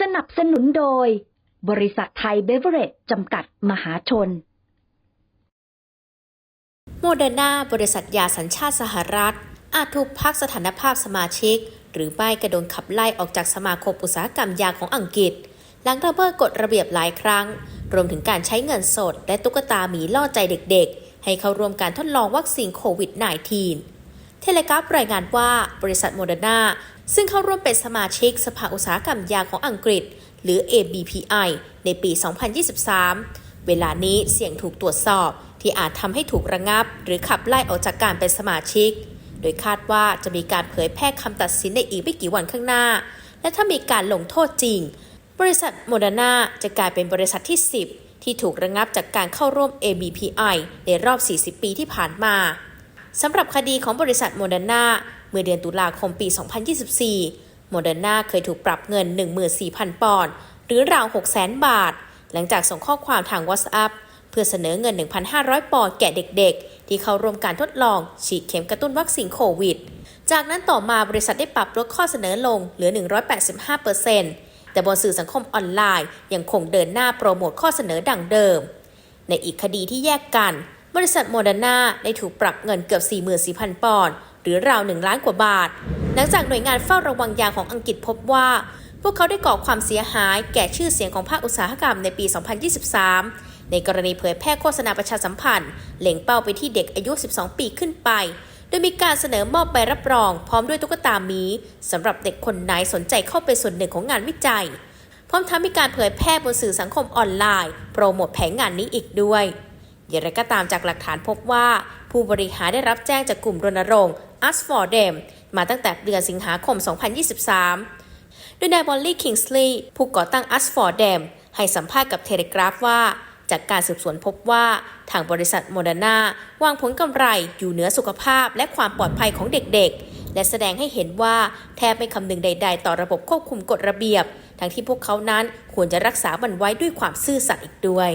สนับสนุนโดย บริษัทไทยเบเวอเรจจำกัดมหาชน โมเดอร์นาบริษัทยาสัญชาติสหรัฐ อาจถูกพักสถานภาพสมาชิก หรือไม่กระโดนขับไล่ออกจากสมาคมอุตสาหกรรมยาของอังกฤษ หลังระเบิดกฎระเบียบหลายครั้ง รวมถึงการใช้เงินสด และตุ๊กตาหมีล่อใจเด็กๆ ให้เข้าร่วมการทดลองวัคซีนโควิด -19 เทเลกราฟรายงานว่าบริษัทโมเดอร์นา ซึ่งเข้าร่วมเป็นสมาชิกสภาอุตสาหกรรมยาของอังกฤษ หรือ ABPI ในปี 2023 เวลานี้เสี่ยงถูกตรวจสอบที่อาจทำให้ถูกระงับ หรือขับไล่ออกจากการเป็นสมาชิก โดยคาดว่าจะมีการเผยแพร่คำตัดสินในอีกไม่กี่วันข้างหน้า และถ้ามีการลงโทษจริง บริษัทโมเดอร์นาจะกลายเป็นบริษัทที่ 10 ที่ถูกระงับจากการเข้าร่วม ABPI ในรอบ 40 ปีที่ผ่านมาสำหรับคดีของบริษัทโมเดอร์นา เมื่อเดือนตุลาคมปี 2024 โมเดอร์นาเคยถูกปรับเงิน 14,000 ปอนด์หรือราว 600,000 บาท หลังจากส่งข้อความทาง WhatsApp เพื่อเสนอเงิน 1,500 ปอนด์แก่เด็กๆ ที่เข้าร่วมการทดลองฉีดเข็มกระตุ้นวัคซีนโควิด จากนั้นต่อมาบริษัทได้ปรับลดข้อเสนอลงเหลือ 185%แต่บนสื่อสังคมออนไลน์ยังคงเดินหน้าโปรโมทข้อเสนอดังเดิม ในอีกคดีที่แยกกัน บริษัทโมเดอร์นาได้ถูกปรับเงินเกือบ 44,000 ปอนด์ หรือราว1ล้านกว่าบาท หลังจากหน่วยงานเฝ้าระวังยาของอังกฤษพบว่า พวกเขาได้ก่อความเสียหายแก่ชื่อเสียงของภาคอุตสาหกรรมในปี 2023 ในกรณีเผยแพร่โฆษณาประชาสัมพันธ์เล็งเป้าไปที่เด็กอายุ 12 ปีขึ้นไป โดยมีการเสนอมอบใบรับรอง พร้อมด้วยตุ๊กตาหมีสำหรับเด็กคนไหนสนใจเข้าเป็นส่วนหนึ่งของงานวิจัยพร้อมทั้งมีการเผยแพร่บนสื่อสังคมออนไลน์ โปรโมทแผนงานนี้อีกด้วยอย่างไรก็ตามจากหลักฐานพบว่า ผู้บริหารได้รับแจ้งจากกลุ่มรณรงค์ Us for Them มาตั้งแต่เดือนสิงหาคม 2023 โดยนายบอลลี่คิงส์ลีย์ผู้ก่อตั้ง Us for Them ให้สัมภาษณ์กับเทเลกราฟว่า จากการสืบสวนพบว่าทางบริษัทโมเดอร์นาวางผลกำไรอยู่เหนือสุขภาพและความปลอดภัยของเด็กๆ และแสดงให้เห็นว่าแทบไม่คำนึงใด ๆ ต่อระบบควบคุมกฎระเบียบ ทั้งที่พวกเขานั้นควรจะรักษามันไว้ด้วยความซื่อสัตย์อีกด้วย